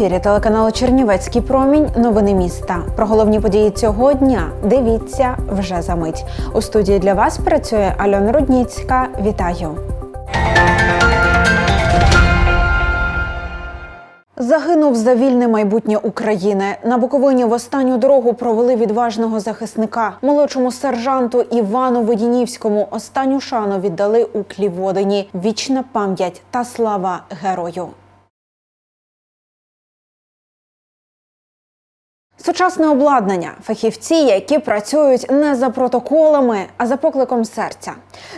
ефірі телеканалу Чернівецький промінь. Новини міста. Про головні події цього дня дивіться вже за мить. У студії для вас працює Альона Рудніцька. Вітаю. Загинув за вільне майбутнє України. На Буковині в останню дорогу провели відважного захисника. Молодшому сержанту Івану Водінівському останню шану віддали у Кліводині. Вічна пам'ять та слава герою. Сучасне обладнання, фахівці, які працюють не за протоколами, а за покликом серця.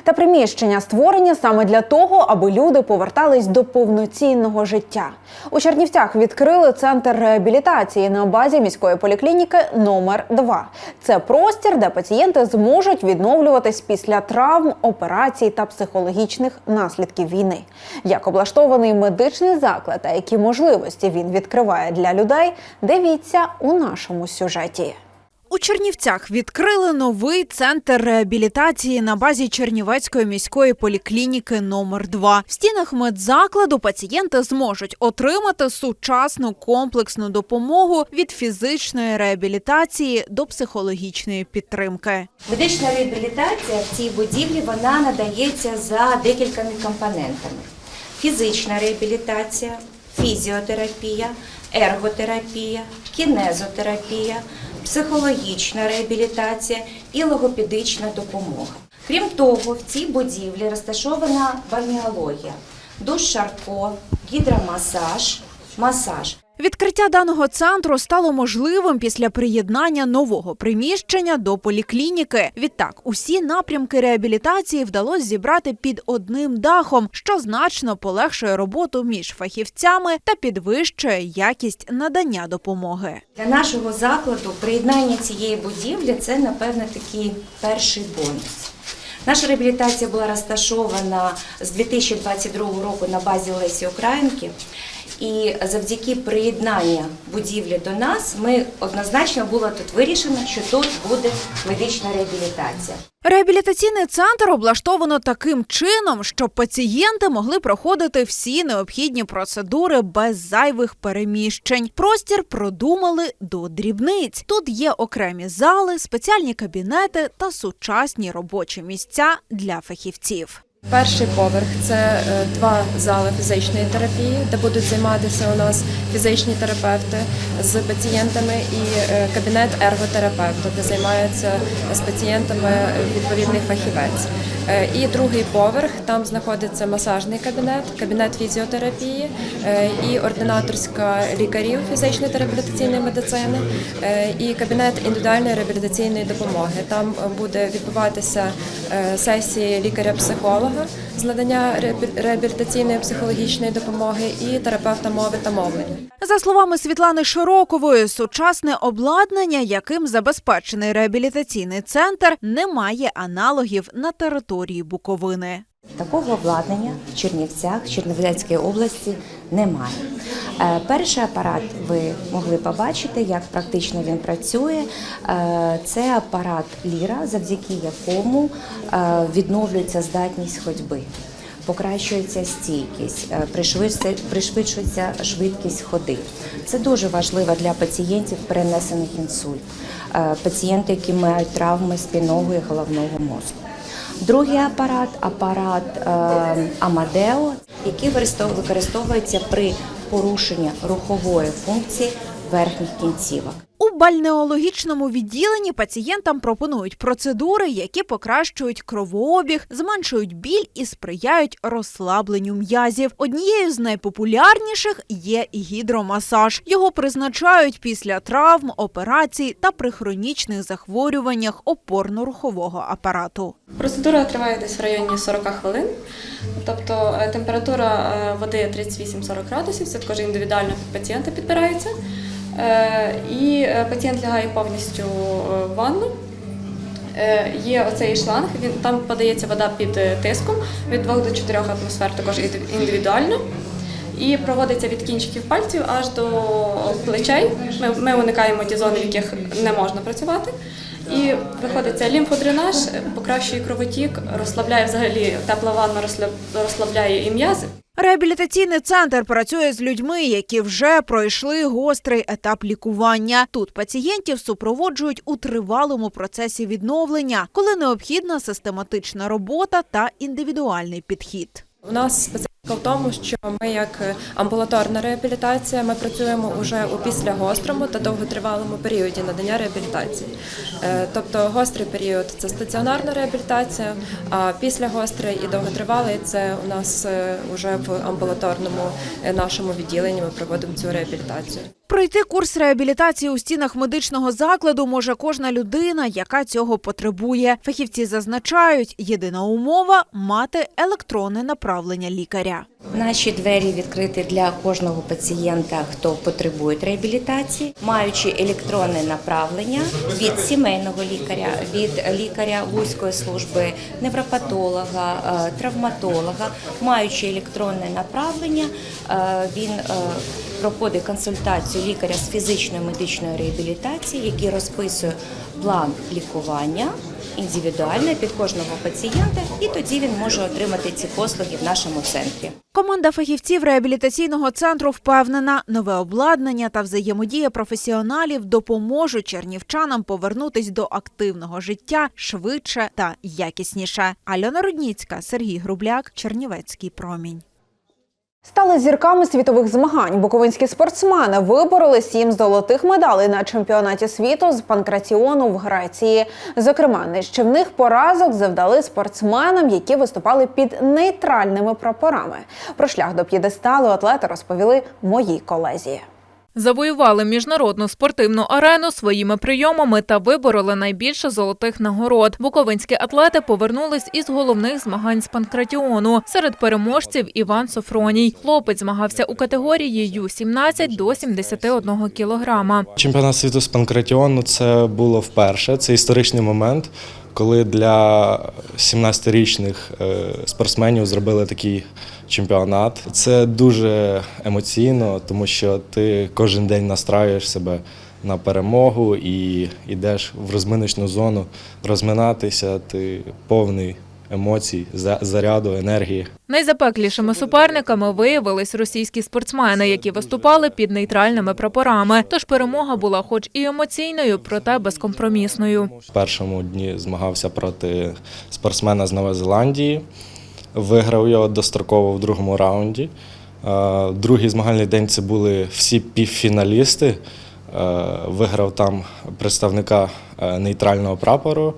Та приміщення створені саме для того, аби люди повертались до повноцінного життя. У Чернівцях відкрили центр реабілітації на базі міської поліклініки номер 2 Це простір, де пацієнти зможуть відновлюватись після травм, операцій та психологічних наслідків війни. Як облаштований медичний заклад та які можливості він відкриває для людей, дивіться у нашому сюжеті. У Чернівцях відкрили новий центр реабілітації на базі Чернівецької міської поліклініки номер 2 В стінах медзакладу пацієнти зможуть отримати сучасну комплексну допомогу від фізичної реабілітації до психологічної підтримки. Медична реабілітація в цій будівлі вона надається за декількома компонентами: фізична реабілітація, фізіотерапія, ерготерапія, кінезотерапія, психологічна реабілітація і логопедична допомога. Крім того, в цій будівлі розташована бальнеологія, душ Шарко, гідромасаж, масаж. Відкриття даного центру стало можливим після приєднання нового приміщення до поліклініки. Відтак, усі напрямки реабілітації вдалося зібрати під одним дахом, що значно полегшує роботу між фахівцями та підвищує якість надання допомоги. Для нашого закладу приєднання цієї будівлі це, напевно, такий перший бонус. Наша реабілітація була розташована з 2022 року на базі Лесі Українки. І завдяки приєднанню будівлі до нас ми однозначно було тут вирішено, що тут буде медична реабілітація. Реабілітаційний центр облаштовано таким чином, щоб пацієнти могли проходити всі необхідні процедури без зайвих переміщень. Простір продумали до дрібниць. Тут є окремі зали, спеціальні кабінети та сучасні робочі місця для фахівців. Перший поверх це е, два зали фізичної терапії, де будуть займатися у нас фізичні терапевти з пацієнтами, і е, кабінет ерготерапевта, де займаються з пацієнтами відповідний фахівець. Е, І другий поверх там знаходиться масажний кабінет, кабінет фізіотерапії і ординаторська лікарів фізичної та реабілітаційної медицини, і кабінет індивідуальної реабілітаційної допомоги. Там буде відбуватися сесії лікаря-психолога з надання реабі- реабілітаційної психологічної допомоги і терапевта мови та мовлення. За словами Світлани Широкової, сучасне обладнання, яким забезпечений реабілітаційний центр, не має аналогів на території Буковини. Такого обладнання в Чернівцях, Чернівецькій області немає. Е, Перший апарат ви могли побачити, як практично він працює. Е, Це апарат Ліра, завдяки якому е, відновлюється здатність ходьби. Покращується стійкість, пришвидшується, швидкість ходи. Це дуже важливо для пацієнтів, перенесених інсульт, пацієнти, які мають травми спінного і головного мозку. Другий апарат апарат Амадео, який використовуються при порушенні рухової функції верхніх кінцівок. Бальнеологічному відділенні пацієнтам пропонують процедури, які покращують кровообіг, зменшують біль і сприяють розслабленню м'язів. Однією з найпопулярніших є гідромасаж. Його призначають після травм, операцій та при хронічних захворюваннях опорно-рухового апарату. Процедура триває десь в районі 40 хвилин. Тобто е, температура е, води 38-40 градусів, це також індивідуально пацієнта підбирається. Е, І е, пацієнт лягає повністю е, в ванну. Є оцей шланг, він там подається вода під тиском від 2 до 4 атмосфер, також індивідуально. І проводиться від кінчиків пальців аж до плечей. Ми, ми уникаємо ті зони, в яких не можна працювати. І виходить лімфодренаж, покращує кровотік, розслабляє взагалі тепла ванна, розслабляє і м'язи. Реабілітаційний центр працює з людьми, які вже пройшли гострий етап лікування. Тут пацієнтів супроводжують у тривалому процесі відновлення, коли необхідна систематична робота та індивідуальний підхід. У нас в тому, що ми як амбулаторна реабілітація, ми працюємо уже у післягострому та довготривалому періоді надання реабілітації. Е, Тобто гострий період це стаціонарна реабілітація, а післягострий і довготривалий це у нас вже в амбулаторному е, нашому відділенні. Ми проводимо цю реабілітацію. Пройти курс реабілітації у стінах медичного закладу може кожна людина, яка цього потребує. Фахівці зазначають, єдина умова мати електронне направлення лікаря. Наші двері відкриті для кожного пацієнта, хто потребує реабілітації, маючи електронне направлення від сімейного лікаря, від лікаря вузької служби, невропатолога, е, травматолога, маючи електронне направлення, е, він е, проходить консультацію лікаря з фізичної медичної реабілітації, який розписує план лікування індивідуально під кожного пацієнта, і тоді він може отримати ці послуги в нашому центрі. Команда фахівців реабілітаційного центру впевнена, нове обладнання та взаємодія професіоналів допоможуть чернівчанам повернутись до активного життя швидше та якісніше. Альона Рудніцька, Сергій Грубляк, Чернівецький промінь. Стали зірками світових змагань. Буковинські спортсмени вибороли сім золотих медалей на чемпіонаті світу з панкратіону в Греції. Зокрема, нищівних поразок завдали спортсменам, які виступали під нейтральними прапорами. Про шлях до п'єдесталу атлети розповіли моїй колезі. Завоювали міжнародну спортивну арену своїми прийомами та вибороли найбільше золотих нагород. Буковинські атлети повернулись із головних змагань з панкратіону. Серед переможців Іван Софроній. Хлопець змагався у категорії Ю-17 до 71 кілограма. Чемпіонат світу з панкратіону це було вперше. Це історичний момент, коли для 17-річних е, спортсменів зробили такий чемпіонат. Це дуже емоційно, тому що ти кожен день настраюєш себе на перемогу і йдеш в розминочну зону розминатися. Ти повний емоцій, за- заряду, енергії. Найзапеклішими суперниками виявились російські спортсмени, які виступали під нейтральними прапорами. Тож перемога була, хоч і емоційною, проте безкомпромісною. В першому дні змагався проти спортсмена з Нової Зеландії. Виграв його достроково в другому раунді. Е, Другий змагальний день це були всі півфіналісти. Е, Виграв там представника е, нейтрального прапору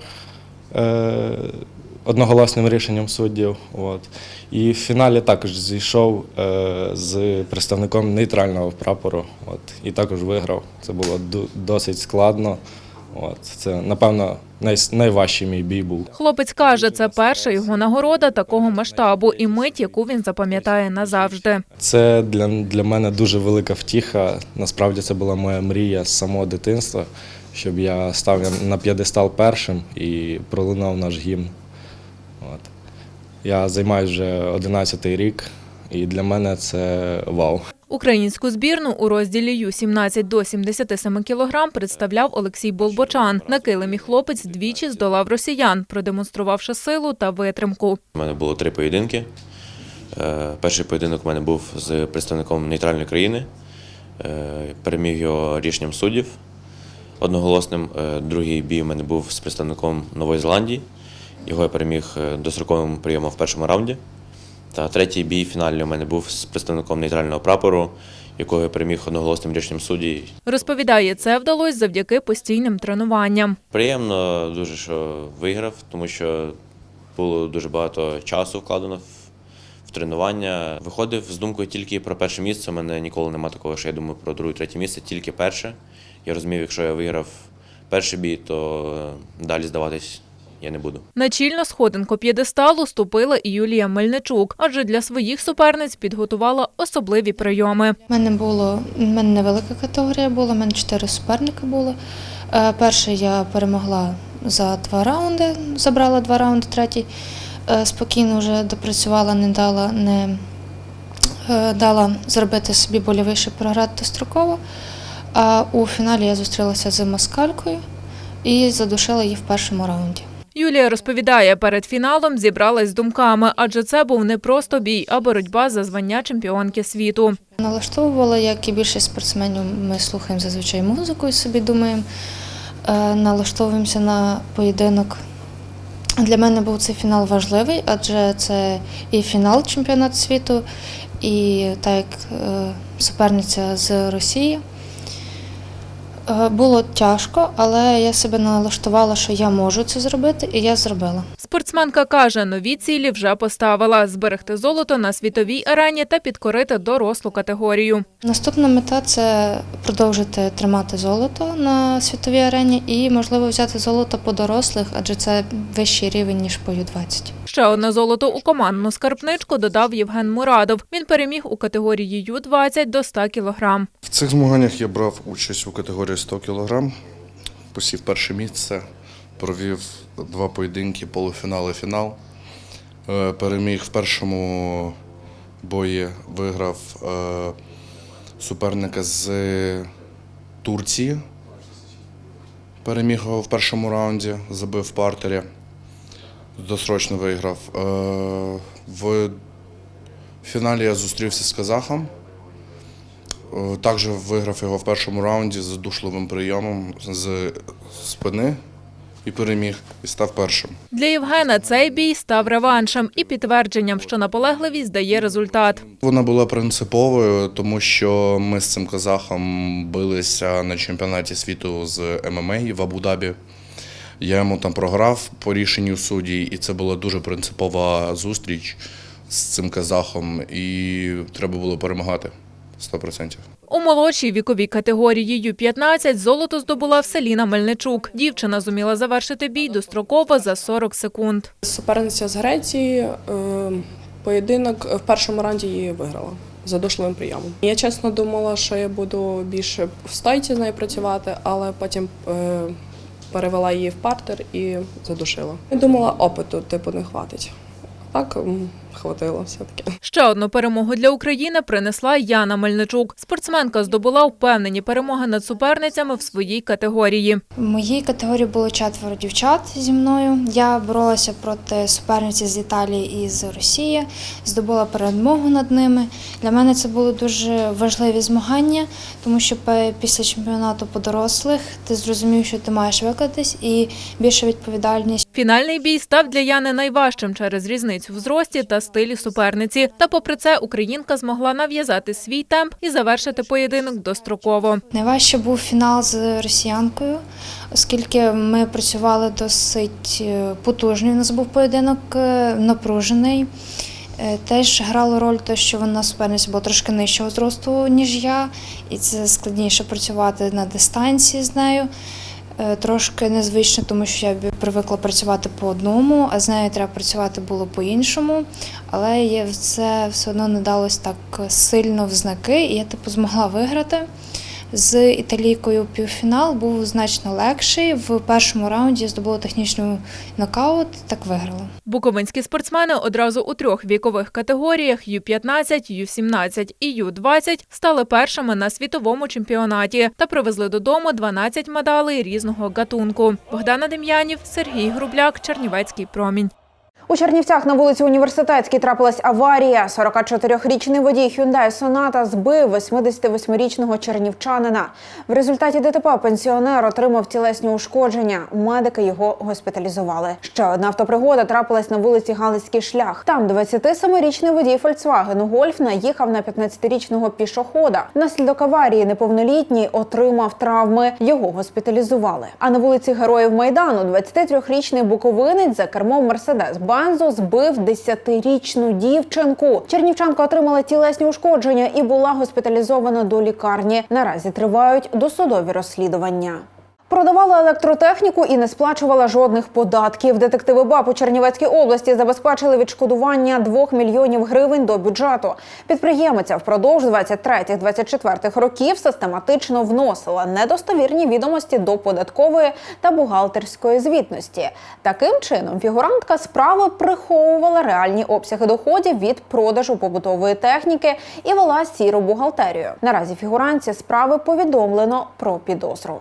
одноголосним рішенням суддів. От. І в фіналі також зійшов з представником нейтрального прапору. От. І також виграв. Це було досить складно. От. Це, напевно, най, найважчий мій бій був. Хлопець каже, це перша його нагорода такого масштабу і мить, яку він запам'ятає назавжди. Це для, для мене дуже велика втіха. Насправді це була моя мрія з самого дитинства, щоб я став на п'єдестал першим і пролунав наш гімн. От. Я займаюся вже 11-й рік, і для мене це вау. Українську збірну у розділі Ю-17 до 77 кілограм представляв Олексій Болбочан. На килимі хлопець двічі здолав росіян, продемонструвавши силу та витримку. У мене було три поєдинки. Е, Перший поєдинок у мене був з представником нейтральної країни. Е, Переміг його рішенням суддів одноголосним. Е, Другий бій у мене був з представником Нової Зеландії. Його я переміг достроковим прийомом в першому раунді. Та третій бій фінальний у мене був з представником нейтрального прапору, якого я переміг одноголосним рішенням судді. Розповідає, це вдалося завдяки постійним тренуванням. Приємно дуже, що виграв, тому що було дуже багато часу вкладено в, тренування. Виходив з думкою тільки про перше місце. У мене ніколи немає такого, що я думаю про друге, третє місце, тільки перше. Я розумів, якщо я виграв перший бій, то далі здаватись я не буду. На чільну сходинку п'єдесталу ступила і Юлія Мельничук, адже для своїх суперниць підготувала особливі прийоми. У мене було у мене невелика категорія була, у мене чотири суперника було. Е, Перший я перемогла за два раунди, забрала два раунди, третій е, спокійно вже допрацювала, не дала, не е, дала зробити собі щоб програти достроково. А у фіналі я зустрілася з москалькою і задушила її в першому раунді. Юлія розповідає, перед фіналом зібралась з думками, адже це був не просто бій, а боротьба за звання чемпіонки світу. Налаштовувала, як і більшість спортсменів, ми слухаємо зазвичай музику і собі думаємо, е, налаштовуємося на поєдинок. Для мене був цей фінал важливий, адже це і фінал чемпіонату світу, і так як е, суперниця з Росії. Е, Було тяжко, але я себе налаштувала, що я можу це зробити, і я зробила. Спортсменка каже, нові цілі вже поставила зберегти золото на світовій арені та підкорити дорослу категорію. Наступна мета це продовжити тримати золото на світовій арені і, можливо, взяти золото по дорослих, адже це вищий рівень, ніж по Ю-20. Ще одне золото у командну скарбничку додав Євген Мурадов. Він переміг у категорії Ю-20 до 100 кілограм. В цих змаганнях я брав участь у категорії 100 кг, посів перше місце, провів два поєдинки, полуфінал і фінал. Е, Переміг в першому бої, виграв е, суперника з Турції. Переміг його в першому раунді, забив партері, досрочно виграв. Е, В фіналі я зустрівся з казахом. Також виграв його в першому раунді з душливим прийомом з спини і переміг, і став першим. Для Євгена цей бій став реваншем і підтвердженням, що наполегливість дає результат. Вона була принциповою, тому що ми з цим казахом билися на чемпіонаті світу з ММА в Абу-Дабі. Я йому там програв по рішенню судді, і це була дуже принципова зустріч з цим казахом, і треба було перемагати 100%. У молодшій віковій категорії Ю-15 золото здобула Вселіна Мельничук. Дівчина зуміла завершити бій достроково за 40 секунд. Суперниця з Греції. е, Поєдинок в першому раунді її виграла за дошливим прийомом. Я чесно думала, що я буду більше в стойці з нею працювати, але потім е, перевела її в партер і задушила. Я думала, опиту типу не хватить. Так хватило все-таки. Ще одну перемогу для України принесла Яна Мельничук. Спортсменка здобула впевнені перемоги над суперницями в своїй категорії. В моїй категорії було четверо дівчат зі мною. Я боролася проти суперниці з Італії і з Росії, здобула перемогу над ними. Для мене це були дуже важливі змагання, тому що після чемпіонату по дорослих ти зрозумів, що ти маєш викладатись і більша відповідальність. Фінальний бій став для Яни найважчим через різницю в зрості та стилі суперниці. Та попри це українка змогла нав'язати свій темп і завершити поєдинок достроково. Найважче був фінал з росіянкою, оскільки ми працювали досить е, потужний. У нас був поєдинок е, напружений. Е, Теж грало роль те, що вона суперниця була трошки нижчого зросту, ніж я, і це складніше працювати на дистанції з нею. Е, Трошки незвично, тому що я привикла працювати по одному, а з нею треба працювати було по-іншому. Але це все одно не далось так сильно в знаки, і я типу змогла виграти. З італійкою півфінал був значно легший. В першому раунді здобула технічний нокаут, так виграла. Буковинські спортсмени одразу у трьох вікових категоріях Ю-15, Ю-17 і Ю-20 стали першими на світовому чемпіонаті та привезли додому 12 медалей різного гатунку. Богдана Дем'янів, Сергій Грубляк, Чернівецький промінь. У Чернівцях на вулиці Університетській трапилась аварія. 44-річний водій Hyundai Sonata збив 88-річного чернівчанина. В результаті ДТП пенсіонер отримав тілесні ушкодження. Медики його госпіталізували. Ще одна автопригода трапилась на вулиці Галицький шлях. Там 27-річний водій Volkswagen Golf наїхав на 15-річного пішохода. Внаслідок аварії неповнолітній отримав травми. Його госпіталізували. А на вулиці Героїв Майдану 23-річний буковинець за кермом Мерседес Бензо збив 10-річну дівчинку. Чернівчанка отримала тілесні ушкодження і була госпіталізована до лікарні. Наразі тривають досудові розслідування. Продавала електротехніку і не сплачувала жодних податків. Детективи БАП у Чернівецькій області забезпечили відшкодування 2 мільйонів гривень до бюджету. Підприємиця впродовж 23-24 років систематично вносила недостовірні відомості до податкової та бухгалтерської звітності. Таким чином, фігурантка справи приховувала реальні обсяги доходів від продажу побутової техніки і вела сіру бухгалтерію. Наразі фігуранці справи повідомлено про підозру.